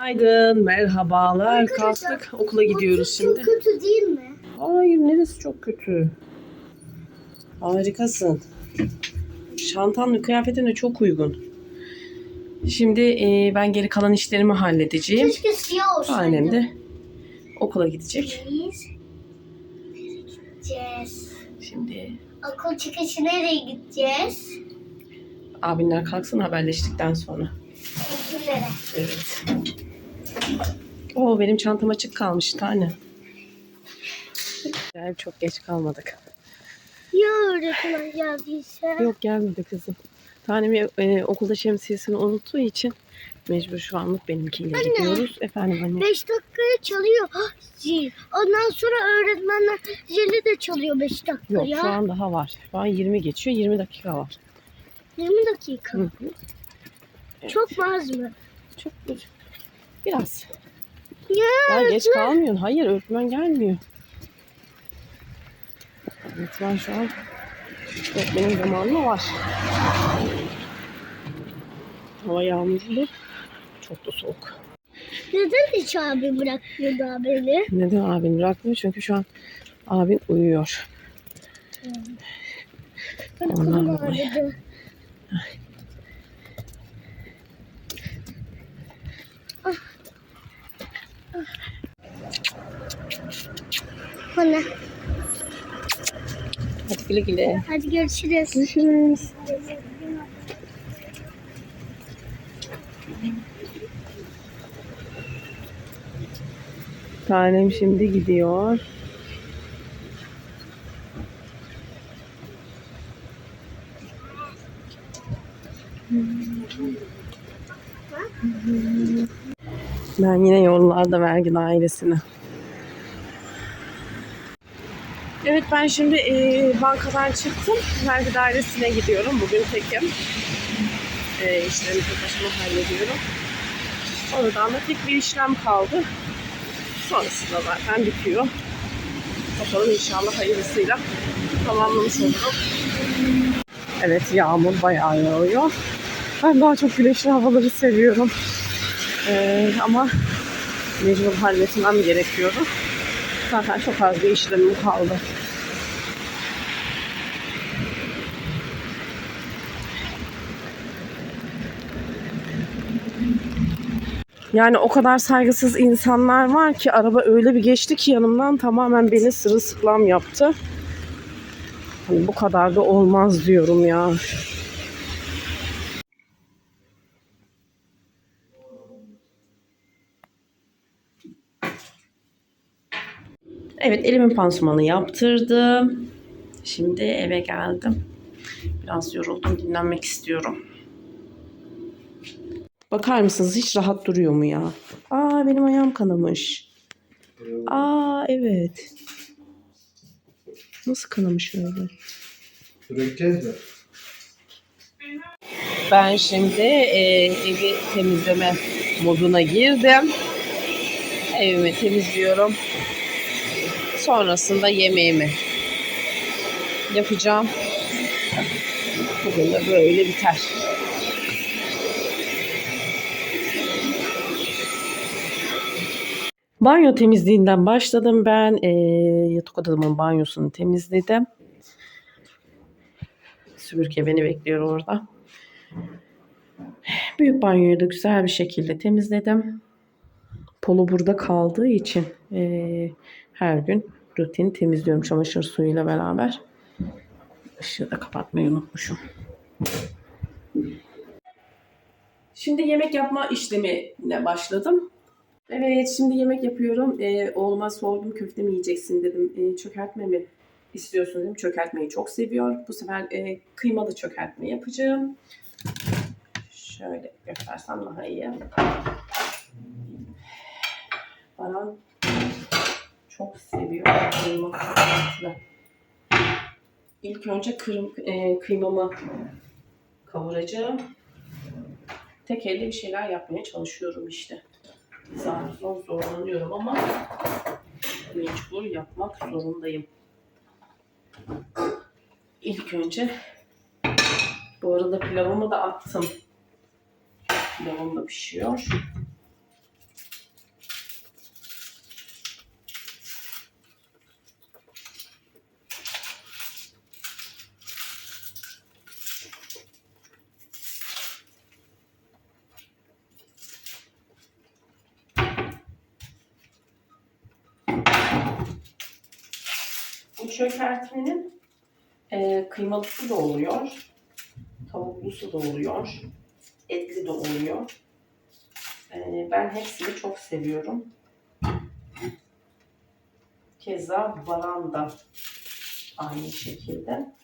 Günaydın, merhabalar. Kalktık, okula gidiyoruz Çok şimdi. kötü değil mi? Hayır, neresi çok kötü? Harikasın. Şantan ve kıyafetine çok uygun. Şimdi e, ben geri kalan işlerimi halledeceğim. Keşke siyah olsaydı. Annem de okula gidecek. Biz nereye gideceğiz? Şimdi Okul çıkışı nereye gideceğiz? abinler kalksın haberleştikten sonra. Okillere. Evet. Oo benim çantam açık kalmış tane. Güzel, çok geç kalmadık. Ya öğretmen geldiyse? Yok gelmedi kızım. Tanem e, okulda şemsiyesini unuttuğu için mecbur şu anlık benimkiyle Anne. gidiyoruz. Efendim anne. 5 dakikaya çalıyor zil. Ondan sonra öğretmenler zili de çalıyor 5 dakikaya. Yok şu an daha var. Şu an 20 geçiyor. 20 dakika var. 20 dakika. Hı hı. Evet. Çok az mı? Çok güzel. Biraz. Ya, Ya geç kalmıyorsun. Hayır öğretmen gelmiyor. Öğretmen şu an öğretmenin zamanı var. Hava yağmurlu. Çok da soğuk. Neden hiç abi bırakmıyor daha beni? Neden abin bırakmıyor? Çünkü şu an abin uyuyor. Ben Ondan dolayı. Bana. Hadi güle güle. Hadi görüşürüz. Görüşürüz. Tanem şimdi gidiyor. Ben yine yollarda vergi dairesine. Evet ben şimdi e, bankadan çıktım. Vergi dairesine gidiyorum. Bugün tekim. E, işlerimi tek başıma hallediyorum. Oradan da tek bir işlem kaldı. Sonrasında zaten bitiyor. Bakalım inşallah hayırlısıyla tamamlamış olurum. Evet yağmur bayağı yağıyor. Ben daha çok güneşli havaları seviyorum. E, ama mecbur halletmem gerekiyordu. Zaten çok az bir işlemim kaldı. Yani o kadar saygısız insanlar var ki araba öyle bir geçti ki yanımdan tamamen beni sırılsıklam yaptı. Hani bu kadar da olmaz diyorum ya. Evet elimin pansumanı yaptırdım. Şimdi eve geldim. Biraz yoruldum dinlenmek istiyorum. Bakar mısınız hiç rahat duruyor mu ya? Aa benim ayağım kanamış. Aa evet. Nasıl kanamış öyle? Süreceğiz mi? Ben şimdi e, evi temizleme moduna girdim. Evimi temizliyorum. Sonrasında yemeğimi yapacağım. Bugün de böyle biter. Banyo temizliğinden başladım ben. E, yatak odamın banyosunu temizledim. Süpürge beni bekliyor orada. Büyük banyoyu da güzel bir şekilde temizledim. Polo burada kaldığı için eee, her gün rutin temizliyorum çamaşır suyuyla beraber. Işığı da kapatmayı unutmuşum. Şimdi yemek yapma işlemine başladım. Evet şimdi yemek yapıyorum. Ee, oğluma sordum köfte mi yiyeceksin dedim. Ee, çökertme mi istiyorsun dedim. Çökertmeyi çok seviyor. Bu sefer e, kıymalı çökertme yapacağım. Şöyle göstersem daha iyi. Baran çok seviyor kıyma çökertme. İlk önce kırım, e, kıymamı kavuracağım. Tek elle bir şeyler yapmaya çalışıyorum işte. Zar zor zorlanıyorum ama mecbur yapmak zorundayım. İlk önce bu arada pilavımı da attım. Pilavım da pişiyor. Çökertmenin e, kıymalısı da oluyor. Tavuklusu da oluyor. Etli de oluyor. E, ben hepsini çok seviyorum. Keza varan da aynı şekilde.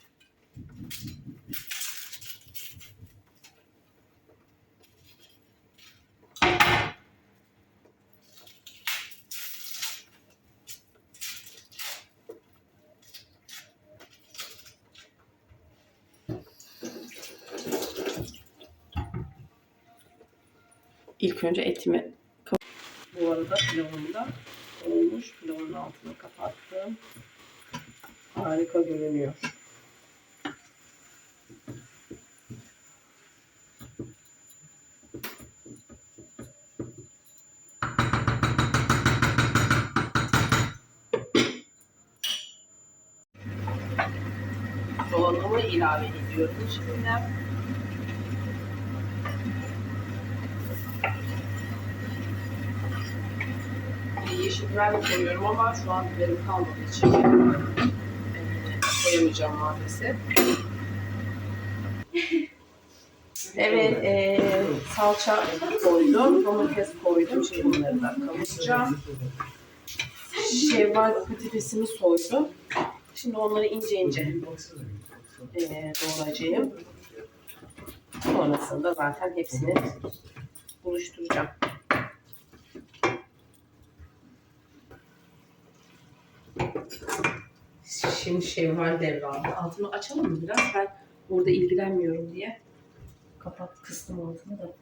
İlk önce etimi bu arada pilavım da olmuş. Pilavın altını kapattım. Harika görünüyor. Soğanımı ilave ediyorum şimdi. De koyuyorum ama şu an biberim kalmadığı için eee, koyamayacağım maalesef. Evet, eee, salça koydum, domates koydum. Şimdi bunları da kavuracağım. Şevval patatesimi soydum. Şimdi onları ince ince eee doğrayacağım. Sonrasında zaten hepsini buluşturacağım. Şimdi Şevval devraldı. Altını açalım mı biraz? Ben burada ilgilenmiyorum diye. Kapat kıstım altını da.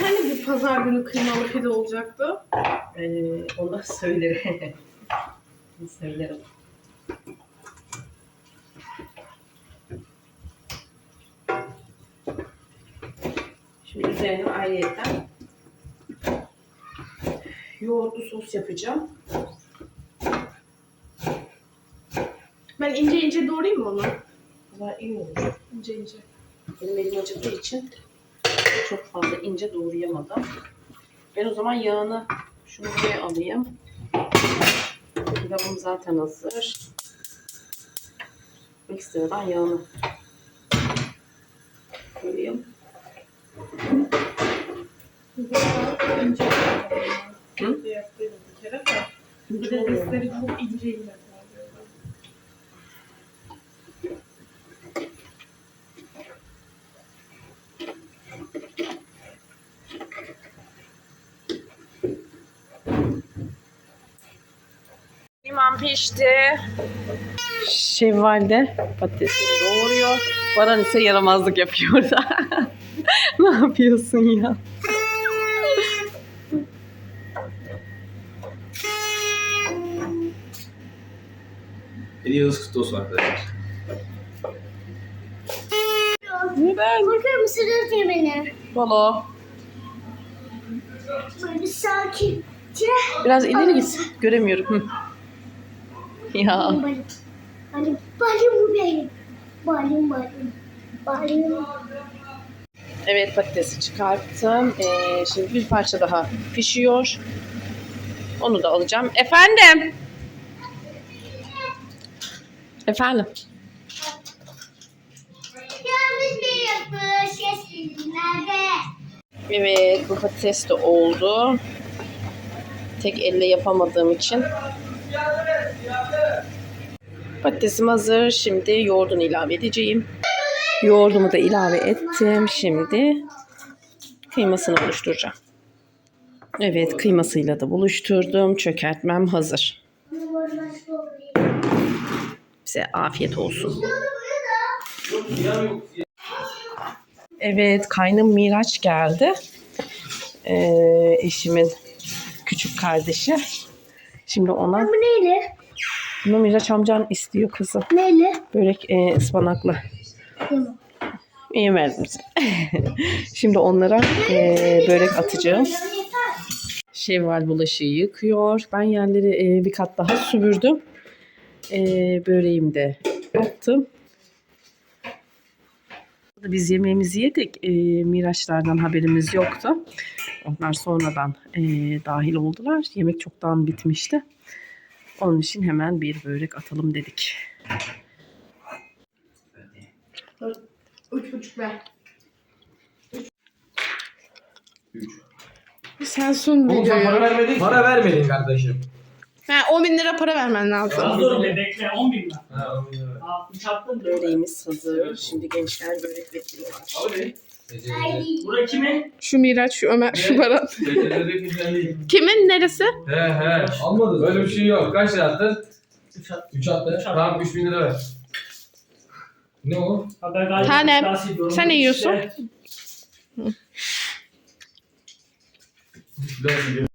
Hani bir pazar günü kıymalı pide olacaktı? Ee, onu söylerim. Söylerim. Şimdi üzerine ayrıyetten yoğurtlu sos yapacağım. Ben ince ince doğrayayım mı onu? Bunlar iyi olur. İnce ince. Benim elim acıdığı için çok fazla ince doğrayamadım. Ben o zaman yağını şunu buraya alayım. Pilavım zaten hazır. Ekstradan yağını koyayım. Hı? Bir kere de. Patatesleri çok ince ince Limon pişti. Şevval de patatesleri doğuruyor. Baran ise yaramazlık yapıyor da. ne yapıyorsun ya? Hediyeniz kutlu olsun arkadaşlar. Neden? Bakar mısınız ya beni? Valla. Böyle sakince. Biraz ileri git. Göremiyorum. Hı. Ya. Balim. Balim. Balim bu benim. Balim balim. Balim. Evet patatesi çıkarttım. Ee, şimdi bir parça daha pişiyor. Onu da alacağım. Efendim? Efendim? Evet bu patates de oldu. Tek elle yapamadığım için. Patatesim hazır. Şimdi yoğurdunu ilave edeceğim. Yoğurdumu da ilave ettim. Şimdi kıymasını oluşturacağım. Evet kıymasıyla da buluşturdum. Çökertmem hazır. Size afiyet olsun. Evet, kaynım Miraç geldi. Ee, eşimin küçük kardeşi. Şimdi ona, Bu neyle? Bunu Miraç amcan istiyor kızım. Neyle? Börek e, ıspanaklı. Tamam. İyi. Şimdi onlara e, börek atacağım. Şevval bulaşığı yıkıyor. Ben yerleri e, bir kat daha süpürdüm. E, böreğimi de attım. Biz yemeğimizi yedik. E, Miraçlardan haberimiz yoktu. Onlar sonradan e, dahil oldular. Yemek çoktan bitmişti. Onun için hemen bir börek atalım dedik. Üç buçuk ver. Sen sun Oğlum sen para videoyu. vermedin. Para vermedin kardeşim. Ha, 10 bin lira para vermen lazım. Dur be bekle 10 bin lira. Ha, onu ver. Altın çarptın. Böreğimiz hazır. Şimdi gençler börek bekliyorlar. Abi. Bura kimin? Şu Miraç, şu Ömer, şu Ne? Baran. He Kimin neresi? he. Almadın. Böyle bir şey yok. Kaç lira attın? 3 at. 3 attı. Tamam 3000 lira ver. Ne o? Tanem, sen ne yiyorsun? Ben gidiyorum.